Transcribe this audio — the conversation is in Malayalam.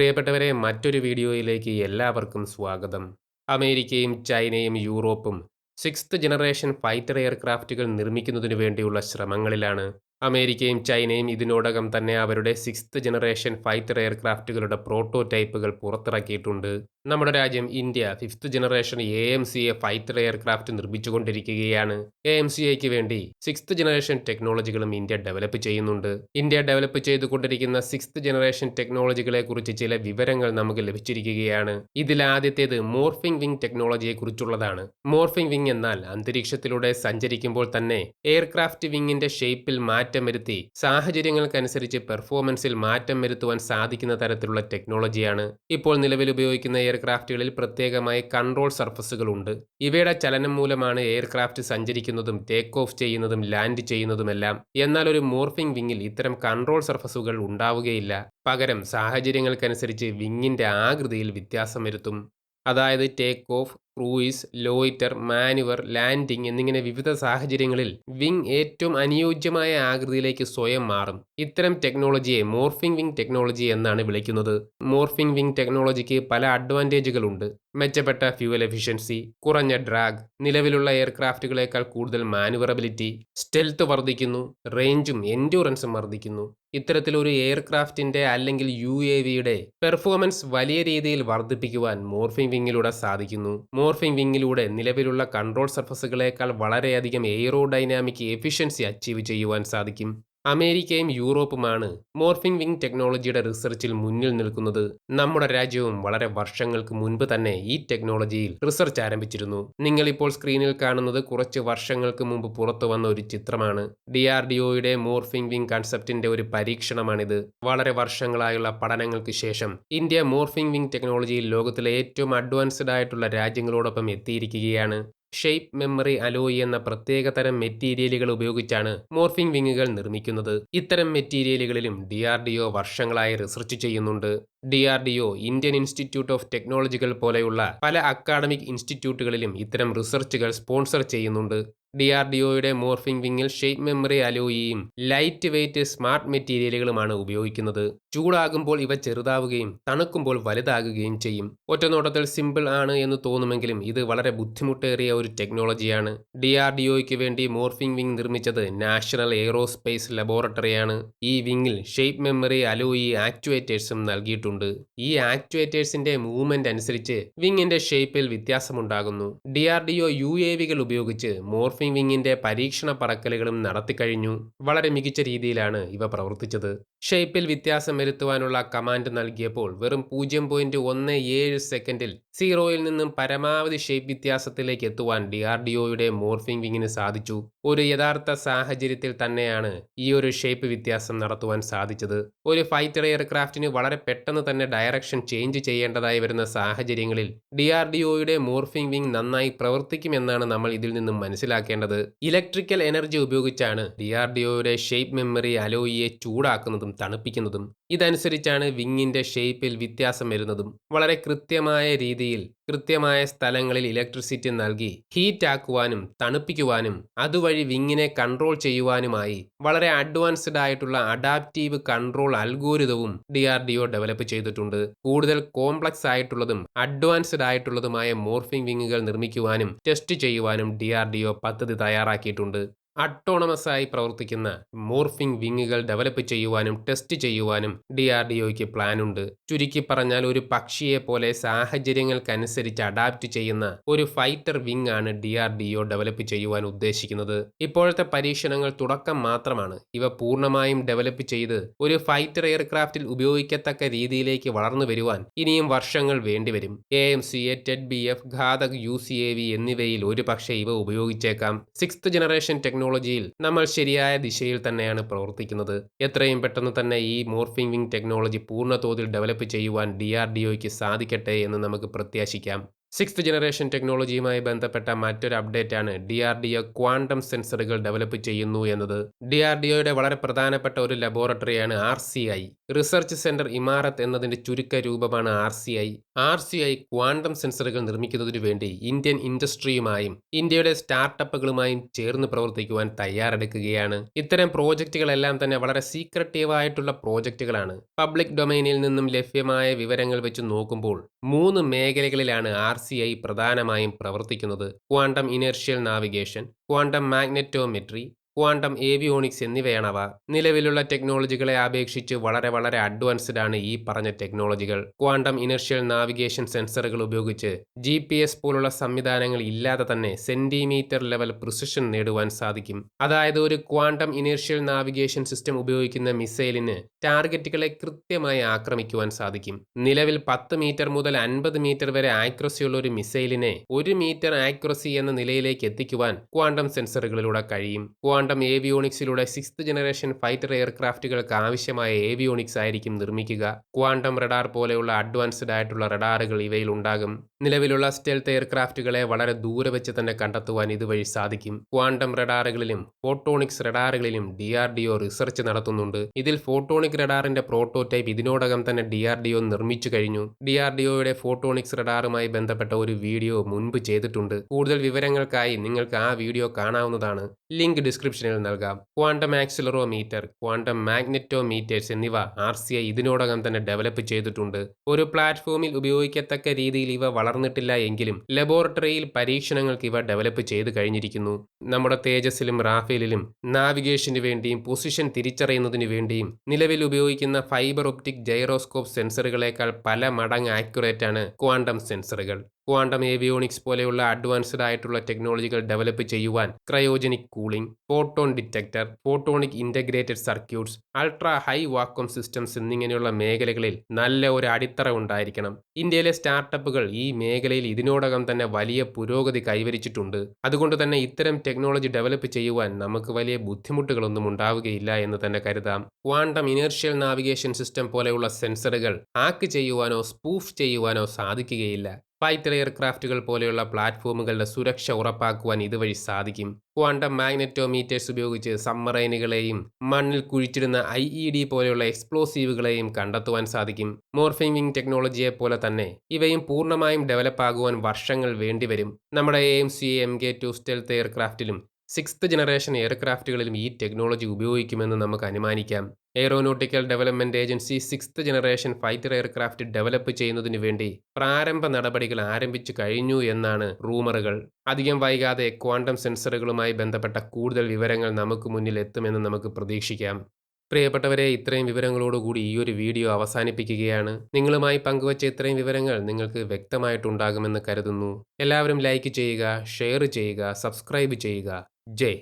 പ്രിയപ്പെട്ടവരെ മറ്റൊരു വീഡിയോയിലേക്ക് എല്ലാവർക്കും സ്വാഗതം. അമേരിക്കയും ചൈനയും യൂറോപ്പും സിക്സ്ത് ജനറേഷൻ ഫൈറ്റർ എയർക്രാഫ്റ്റുകൾ നിർമ്മിക്കുന്നതിനു വേണ്ടിയുള്ള ശ്രമങ്ങളിലാണ്. അമേരിക്കയും ചൈനയും ഇതിനോടകം തന്നെ അവരുടെ സിക്സ്ത് ജനറേഷൻ ഫൈറ്റർ എയർക്രാഫ്റ്റുകളുടെ പ്രോട്ടോടൈപ്പുകൾ പുറത്തിറക്കിയിട്ടുണ്ട്. നമ്മുടെ രാജ്യം India fifth generation A M C A fighter aircraft നിർമ്മിച്ചുകൊണ്ടിരിക്കുകയാണ്. A M C എക്ക് വേണ്ടി സിക്സ്ത് ജനറേഷൻ ടെക്നോളജികളും ഇന്ത്യ ഡെവലപ്പ് ചെയ്യുന്നുണ്ട്. ഇന്ത്യ ഡെവലപ്പ് ചെയ്തുകൊണ്ടിരിക്കുന്ന സിക്സ്ത് ജനറേഷൻ ടെക്നോളജികളെ കുറിച്ച് ചില വിവരങ്ങൾ നമുക്ക് ലഭിച്ചിരിക്കുകയാണ്. ഇതിൽ ആദ്യത്തേത് മോർഫിംഗ് വിംഗ് ടെക്നോളജിയെ കുറിച്ചുള്ളതാണ്. മോർഫിംഗ് വിംഗ് എന്നാൽ അന്തരീക്ഷത്തിലൂടെ സഞ്ചരിക്കുമ്പോൾ തന്നെ എയർക്രാഫ്റ്റ് വിങ്ങിന്റെ ഷേപ്പിൽ മാറ്റം വരുത്തി സാഹചര്യങ്ങൾക്കനുസരിച്ച് പെർഫോമൻസിൽ മാറ്റം വരുത്തുവാൻ സാധിക്കുന്ന തരത്തിലുള്ള ടെക്നോളജിയാണ് ഇപ്പോൾ നിലവിൽ ഉപയോഗിക്കുന്ന എയർക്രാഫ്റ്റുകളിൽ പ്രത്യേകമായി കൺട്രോൾ സർഫസുകളുണ്ട് ഇവയുടെ ചലനം മൂലമാണ് എയർക്രാഫ്റ്റ് സഞ്ചരിക്കുന്നതും ടേക്ക് ഓഫ് ചെയ്യുന്നതും ലാൻഡ് ചെയ്യുന്നതുമെല്ലാം. എന്നാൽ ഒരു മോർഫിംഗ് വിങ്ങിൽ ഇത്തരം കൺട്രോൾ സർഫസുകൾ ഉണ്ടാവുകയില്ല. പകരം സാഹചര്യങ്ങൾക്കനുസരിച്ച് വിങ്ങിന്റെ ആകൃതിയിൽ വ്യത്യാസം വരുത്തും അതായത് take off cruise loiter manoeuvre landing എന്നിങ്ങനെ വിവിധ സാഹചര്യങ്ങളിൽ വിങ് ഏറ്റവും അനുയോജ്യമായ ആകൃതിയിലേക്ക് സ്വയം മാറും. ഇത്തരം ടെക്നോളജിയെ മോർഫിംഗ് വിങ് ടെക്നോളജി എന്നാണ് വിളിക്കുന്നത്. മോർഫിംഗ് വിങ് ടെക്നോളജിക്ക് പല അഡ്വാന്റേജുകളുണ്ട്. മെച്ചപ്പെട്ട ഫ്യൂവൽ എഫിഷ്യൻസി കുറഞ്ഞ ഡ്രാഗ് നിലവിലുള്ള എയർക്രാഫ്റ്റുകളേക്കാൾ കൂടുതൽ മാനുവറബിലിറ്റി സ്റ്റെൽത്ത് വർദ്ധിക്കുന്നു റേഞ്ചും എൻഡ്യൂറൻസും വർദ്ധിക്കുന്നു. ഇത്തരത്തിലൊരു എയർക്രാഫ്റ്റിന്റെ അല്ലെങ്കിൽ യു എ വിയുടെ പെർഫോമൻസ് വലിയ രീതിയിൽ വർദ്ധിപ്പിക്കുവാൻ മോർഫിംഗ് വിങ്ങിലൂടെ സാധിക്കുന്നു. മോർഫിംഗ് വിങ്ങിലൂടെ നിലവിലുള്ള കൺട്രോൾ സർഫസുകളേക്കാൾ വളരെയധികം എയ്റോഡൈനാമിക് എഫിഷ്യൻസി അച്ചീവ് ചെയ്യുവാൻ സാധിക്കും. അമേരിക്കയും യൂറോപ്പുമാണ് മോർഫിംഗ് വിങ് ടെക്നോളജിയുടെ റിസർച്ചിൽ മുന്നിൽ നിൽക്കുന്നത്. നമ്മുടെ രാജ്യവും വളരെ വർഷങ്ങൾക്ക് മുൻപ് തന്നെ ഈ ടെക്നോളജിയിൽ റിസർച്ച് ആരംഭിച്ചിരുന്നു. നിങ്ങളിപ്പോൾ സ്ക്രീനിൽ കാണുന്നത് കുറച്ച് വർഷങ്ങൾക്ക് മുമ്പ് പുറത്തു വന്ന ഒരു ചിത്രമാണ്. ഡി ആർ ഡി ഒയുടെ മോർഫിംഗ് വിങ് കൺസെപ്റ്റിന്റെ ഒരു പരീക്ഷണമാണിത്. വളരെ വർഷങ്ങളായുള്ള പഠനങ്ങൾക്ക് ശേഷം ഇന്ത്യ മോർഫിംഗ് വിങ് ടെക്നോളജിയിൽ ലോകത്തിലെ ഏറ്റവും അഡ്വാൻസ്ഡ് ആയിട്ടുള്ള രാജ്യങ്ങളോടൊപ്പം എത്തിയിരിക്കുകയാണ്. ഷേപ്പ് മെമ്മറി അലോയി എന്ന പ്രത്യേക തരം മെറ്റീരിയലുകൾ ഉപയോഗിച്ചാണ് മോർഫിംഗ് വിങ്ങുകൾ നിർമ്മിക്കുന്നത്. ഇത്തരം മെറ്റീരിയലുകളിലും ഡി ആർ ഡി ഒ വർഷങ്ങളായി റിസർച്ച് ചെയ്യുന്നുണ്ട്. D R D O Indian institute of ടെക്നോളജികൾ പോലെയുള്ള പല അക്കാഡമിക് ഇൻസ്റ്റിറ്റ്യൂട്ടുകളിലും ഇത്തരം റിസർച്ചുകൾ സ്പോൺസർ ചെയ്യുന്നുണ്ട്. ഡി ആർ ഡി ഒയുടെ മോർഫിംഗ് വിങ്ങിൽ ഷേപ്പ് മെമ്മറി അലോയിയും ലൈറ്റ് വെയ്റ്റ് സ്മാർട്ട് മെറ്റീരിയലുകളുമാണ് ഉപയോഗിക്കുന്നത്. ചൂടാകുമ്പോൾ ഇവ ചെറുതാവുകയും തണുക്കുമ്പോൾ വലുതാകുകയും ചെയ്യും. ഒറ്റനോട്ടത്തിൽ സിമ്പിൾ ആണ് എന്ന് തോന്നുമെങ്കിലും ഇത് വളരെ ബുദ്ധിമുട്ടേറിയ ഒരു ടെക്നോളജിയാണ്. ഡി ആർ ഡി ഒയ്ക്ക് വേണ്ടി മോർഫിംഗ് വിങ് നിർമ്മിച്ചത് നാഷണൽ എയ്റോസ്പേസ് ലബോറട്ടറിയാണ്. ഈ വിങ്ങിൽ ഷേപ്പ് മെമ്മറി അലോയി ആക്ച്വേറ്റേഴ്സും നൽകിയിട്ടുണ്ട്. ഈ ആക്ച്വേറ്റേഴ്സിന്റെ മൂവ്മെന്റ് അനുസരിച്ച് വിങ്ങിന്റെ ഷേപ്പിൽ വ്യത്യാസമുണ്ടാകുന്നു. D R D O U A വികൾ ഉപയോഗിച്ച് മോർഫിംഗ് വിങ്ങിന്റെ പരീക്ഷണ പറക്കലുകളും നടത്തിക്കഴിഞ്ഞു. വളരെ മികച്ച രീതിയിലാണ് ഇവ പ്രവർത്തിച്ചത്. ഷേപ്പിൽ വ്യത്യാസം വരുത്തുവാനുള്ള കമാൻഡ് നൽകിയപ്പോൾ വെറും പൂജ്യം പോയിന്റ് ഒന്ന് ഏഴ് സെക്കൻഡിൽ സീറോയിൽ നിന്നും പരമാവധി ഷേപ്പ് വ്യത്യാസത്തിലേക്ക് എത്തുവാൻ ഡി ആർ ഡി ഒയുടെ മോർഫിംഗ് വിങ്ങിന് സാധിച്ചു. ഒരു യഥാർത്ഥ സാഹചര്യത്തിൽ തന്നെയാണ് ഈ ഒരു ഷേപ്പ് വ്യത്യാസം നടത്തുവാൻ സാധിച്ചത്. ഒരു ഫൈറ്റർ എയർക്രാഫ്റ്റിന് വളരെ പെട്ടെന്ന് തന്നെ ഡയറക്ഷൻ ചേഞ്ച് ചെയ്യേണ്ടതായി വരുന്ന സാഹചര്യങ്ങളിൽ ഡി ആർ ഡി ഒയുടെ മോർഫിംഗ് വിങ് നന്നായി പ്രവർത്തിക്കുമെന്നാണ് നമ്മൾ ഇതിൽ നിന്നും മനസ്സിലാക്കേണ്ടത്. ഇലക്ട്രിക്കൽ എനർജി ഉപയോഗിച്ചാണ് ഡി ആർ ഡി ഒയുടെ ഷേപ്പ് മെമ്മറി അലോയിയെ ചൂടാക്കുന്നതും തണുപ്പിക്കുന്നതും ഇതനുസരിച്ചാണ് വിങ്ങിന്റെ ഷേപ്പിൽ വ്യത്യാസം വരുന്നതും. വളരെ കൃത്യമായ രീതിയിൽ കൃത്യമായ സ്ഥലങ്ങളിൽ ഇലക്ട്രിസിറ്റി നൽകി ഹീറ്റ് ആക്കുവാനും തണുപ്പിക്കുവാനും അതുവഴി വിങ്ങിനെ കൺട്രോൾ ചെയ്യുവാനുമായി വളരെ അഡ്വാൻസ്ഡ് ആയിട്ടുള്ള adaptive control അൽഗോരിതവും D R D O develop ചെയ്തിട്ടുണ്ട്. കൂടുതൽ കോംപ്ലക്സ് ആയിട്ടുള്ളതും അഡ്വാൻസ്ഡ് ആയിട്ടുള്ളതുമായ മോർഫിംഗ് വിങ്ങുകൾ നിർമ്മിക്കുവാനും ടെസ്റ്റ് ചെയ്യുവാനും ഡി ആർ ഡി ഒ പദ്ധതി തയ്യാറാക്കിയിട്ടുണ്ട്. അട്ടോണമസ് ആയി പ്രവർത്തിക്കുന്ന മോർഫിംഗ് വിങ്ങുകൾ ഡെവലപ്പ് ചെയ്യുവാനും ടെസ്റ്റ് ചെയ്യുവാനും ഡി ആർ ഡി ഒയ്ക്ക് പ്ലാനുണ്ട് ചുരുക്കി പറഞ്ഞാൽ ഒരു പക്ഷിയെ പോലെ സാഹചര്യങ്ങൾക്കനുസരിച്ച് അഡാപ്റ്റ് ചെയ്യുന്ന ഒരു ഫൈറ്റർ വിങ് ആണ് D R D O develop ചെയ്യുവാൻ ഉദ്ദേശിക്കുന്നത്. ഇപ്പോഴത്തെ പരീക്ഷണങ്ങൾ തുടക്കം മാത്രമാണ്. ഇവ പൂർണമായും ഡെവലപ്പ് ചെയ്ത് ഒരു ഫൈറ്റർ എയർക്രാഫ്റ്റിൽ ഉപയോഗിക്കത്തക്ക രീതിയിലേക്ക് വളർന്നു വരുവാൻ ഇനിയും വർഷങ്ങൾ വേണ്ടിവരും A M C A TED B F Ghatak U C A V എന്നിവയിൽ ഒരു പക്ഷേ ഇവ ഉപയോഗിച്ചേക്കാം. സിക്സ്ത് ജനറേഷൻ ടെക്നോളജിയിൽ നമ്മൾ ശരിയായ ദിശയിൽ തന്നെയാണ് പ്രവർത്തിക്കുന്നത്. എത്രയും പെട്ടെന്ന് തന്നെ ഈ മോർഫിംഗ് വിംഗ് ടെക്നോളജി പൂർണ തോതിൽ ഡെവലപ്പ് ചെയ്യുവാൻ ഡി ആർ ഡി ഒയ്ക്ക് സാധിക്കട്ടെ എന്ന് നമുക്ക് പ്രത്യാശിക്കാം. സിക്സ്ത് ജനറേഷൻ ടെക്നോളജിയുമായി ബന്ധപ്പെട്ട മറ്റൊരു അപ്ഡേറ്റ് ആണ് D R D O quantum സെൻസറുകൾ ഡെവലപ്പ് ചെയ്യുന്നു എന്നത്. ഡി ആർ ഡി ഒയുടെ വളരെ പ്രധാനപ്പെട്ട ഒരു ലബോറട്ടറിയാണ് R C I research centre Imarat എന്നതിന്റെ ചുരുക്ക രൂപമാണ് R C I. R C I quantum സെൻസറുകൾ നിർമ്മിക്കുന്നതിനു വേണ്ടി ഇന്ത്യൻ ഇൻഡസ്ട്രിയുമായും ഇന്ത്യയുടെ സ്റ്റാർട്ടപ്പുകളുമായും ചേർന്ന് പ്രവർത്തിക്കുവാൻ തയ്യാറെടുക്കുകയാണ്. ഇത്തരം പ്രോജക്റ്റുകളെല്ലാം തന്നെ വളരെ സീക്രട്ടീവ് ആയിട്ടുള്ള പ്രോജക്റ്റുകളാണ്. പബ്ലിക് ഡൊമൈനിൽ നിന്നും ലഭ്യമായ വിവരങ്ങൾ വെച്ച് നോക്കുമ്പോൾ മൂന്ന് മേഖലകളിലാണ് ആർ സി ഐ പ്രധാനമായും പ്രവർത്തിക്കുന്നത്. Quantum inertial navigation quantum magnetometry quantum avionics എന്നിവയാണവ. നിലവിലുള്ള ടെക്നോളജികളെ അപേക്ഷിച്ച് വളരെ വളരെ അഡ്വാൻസ്ഡ് ആണ് ഈ പറഞ്ഞ ടെക്നോളജികൾ. ക്വാണ്ടം ഇനർഷ്യൽ നാവിഗേഷൻ സെൻസറുകൾ ഉപയോഗിച്ച് ജി പോലുള്ള സംവിധാനങ്ങൾ ഇല്ലാതെ തന്നെ സെന്റിമീറ്റർ ലെവൽ പ്രിസിഷൻ നേടുവാൻ സാധിക്കും. അതായത് ഒരു ക്വാണ്ടം ഇനർഷ്യൽ നാവിഗേഷൻ സിസ്റ്റം ഉപയോഗിക്കുന്ന മിസൈലിന് ടാർഗറ്റുകളെ കൃത്യമായി ആക്രമിക്കുവാൻ സാധിക്കും. നിലവിൽ പത്ത് മീറ്റർ മുതൽ അൻപത് മീറ്റർ വരെ ആക്യുറസിയുള്ള ഒരു മിസൈലിനെ ഒരു മീറ്റർ ആക്യുറസി എന്ന നിലയിലേക്ക് എത്തിക്കുവാൻ ക്വാണ്ടം സെൻസറുകളിലൂടെ കഴിയും. ക്വാണ്ടം ഏവിയോണിക്സിലൂടെ സിക്സ്ത് ജനറേഷൻ ഫൈറ്റർ എയർക്രാഫ്റ്റുകൾക്ക് ആവശ്യമായ ഏവിയോണിക്സ് ആയിരിക്കും നിർമ്മിക്കുക. ക്വാണ്ടം റഡാർ പോലെയുള്ള അഡ്വാൻസ്ഡ് ആയിട്ടുള്ള റഡാറുകൾ ഇവയിൽ ഉണ്ടാകും. നിലവിലുള്ള സ്റ്റെൽത്ത് എയർക്രാഫ്റ്റുകളെ വളരെ ദൂരെ വെച്ച് തന്നെ കണ്ടെത്തുവാൻ ഇതുവഴി സാധിക്കും. ക്വാണ്ടം റഡാറുകളിലും photonics റഡാറുകളിലും D R D O research നടത്തുന്നുണ്ട്. ഇതിൽ ഫോട്ടോണിക് റഡാറിന്റെ പ്രോട്ടോടൈപ്പ് ഇതിനോടകം തന്നെ ഡി ആർ ഡി ഒ നിർമ്മിച്ചു കഴിഞ്ഞു. ഡി ആർ ഡി ഒയുടെ ഫോട്ടോണിക്സ് റഡാറുമായി ബന്ധപ്പെട്ട ഒരു വീഡിയോ മുൻപ് ചെയ്തിട്ടുണ്ട്. കൂടുതൽ വിവരങ്ങൾക്കായി നിങ്ങൾക്ക് ആ വീഡിയോ കാണാവുന്നതാണ്. ലിങ്ക് ഡിസ്ക്രിപ്ഷനിൽ നൽകാം. ക്വാണ്ടം ആക്സിലറോമീറ്റർ ക്വാണ്ടം മാഗ്നറ്റോമീറ്റേഴ്സ് എന്നിവ ആർ സി ഐ ഇതിനോടകം തന്നെ ഡെവലപ്പ് ചെയ്തിട്ടുണ്ട്. ഒരു പ്ലാറ്റ്ഫോമിൽ ഉപയോഗിക്കത്തക്ക രീതിയിൽ ഇവ വളർന്നിട്ടില്ല എങ്കിലും ലബോറട്ടറിയിൽ പരീക്ഷണങ്ങൾക്ക് ഇവ ഡെവലപ്പ് ചെയ്ത് കഴിഞ്ഞിരിക്കുന്നു. നമ്മുടെ തേജസിലും റാഫേലിലും നാവിഗേഷന് വേണ്ടിയും പൊസിഷൻ തിരിച്ചറിയുന്നതിന് വേണ്ടിയും നിലവിൽ ഉപയോഗിക്കുന്ന ഫൈബർ ഒപ്റ്റിക് ജൈറോസ്കോപ്പ് സെൻസറുകളേക്കാൾ പല മടങ്ങ് ആക്യുറേറ്റ് ആണ് ക്വാണ്ടം സെൻസറുകൾ ക്വാണ്ടം ഏവിയോണിക്സ് പോലെയുള്ള അഡ്വാൻസ്ഡ് ആയിട്ടുള്ള ടെക്നോളജികൾ ഡെവലപ്പ് ചെയ്യുവാൻ cryogenic cooling photon detector photonic integrated circuits ultra high vacuum systems എന്നിങ്ങനെയുള്ള മേഖലകളിൽ നല്ല ഒരു അടിത്തറ ഉണ്ടായിരിക്കണം. ഇന്ത്യയിലെ സ്റ്റാർട്ടപ്പുകൾ ഈ മേഖലയിൽ ഇതിനോടകം തന്നെ വലിയ പുരോഗതി കൈവരിച്ചിട്ടുണ്ട്. അതുകൊണ്ട് തന്നെ ഇത്തരം ടെക്നോളജി ഡെവലപ്പ് ചെയ്യുവാൻ നമുക്ക് വലിയ ബുദ്ധിമുട്ടുകളൊന്നും ഉണ്ടാവുകയില്ല എന്ന് തന്നെ കരുതാം. ക്വാണ്ടം ഇനേർഷ്യൽ നാവിഗേഷൻ സിസ്റ്റം പോലെയുള്ള സെൻസറുകൾ ഹാക്ക് ചെയ്യുവാനോ സ്പൂഫ് ചെയ്യുവാനോ സാധിക്കുകയില്ല. ഫൈറ്റർ എയർക്രാഫ്റ്റുകൾ പോലെയുള്ള പ്ലാറ്റ്ഫോമുകളുടെ സുരക്ഷ ഉറപ്പാക്കുവാൻ ഇതുവഴി സാധിക്കും. ക്വാണ്ടം മാഗ്നറ്റോമീറ്റേഴ്സ് ഉപയോഗിച്ച് സമ്മറൈനുകളെയും മണ്ണിൽ കുഴിച്ചിടുന്ന ഐ ഇ ഡി പോലെയുള്ള എക്സ്പ്ലോസീവുകളെയും കണ്ടെത്തുവാൻ സാധിക്കും. മോർഫിംഗ് ടെക്നോളജിയെ പോലെ തന്നെ ഇവയും പൂർണമായും ഡെവലപ്പ് ആകുവാൻ വർഷങ്ങൾ വേണ്ടിവരും. നമ്മുടെ A M C M K two stealth എയർക്രാഫ്റ്റിലും sixth generation എയർക്രാഫ്റ്റുകളിലും ഈ ടെക്നോളജി ഉപയോഗിക്കുമെന്ന് നമുക്ക് അനുമാനിക്കാം. Aeronautical development agency sixth generation fighter aircraft develop ചെയ്യുന്നതിനു വേണ്ടി പ്രാരംഭ നടപടികൾ ആരംഭിച്ചു കഴിഞ്ഞു എന്നാണ് റൂമറുകൾ. അധികം വൈകാതെ ക്വാണ്ടം സെൻസറുകളുമായി ബന്ധപ്പെട്ട കൂടുതൽ വിവരങ്ങൾ നമുക്ക് മുന്നിൽ എത്തുമെന്ന് നമുക്ക് പ്രതീക്ഷിക്കാം. പ്രിയപ്പെട്ടവരെ ഇത്രയും വിവരങ്ങളോടുകൂടി ഈ ഒരു വീഡിയോ അവസാനിപ്പിക്കുകയാണ്. നിങ്ങളുമായി പങ്കുവച്ച ഇത്രയും വിവരങ്ങൾ നിങ്ങൾക്ക് വ്യക്തമായിട്ടുണ്ടാകുമെന്ന് കരുതുന്നു. എല്ലാവരും ലൈക്ക് ചെയ്യുക ഷെയർ ചെയ്യുക സബ്സ്ക്രൈബ് ചെയ്യുക. ജയ്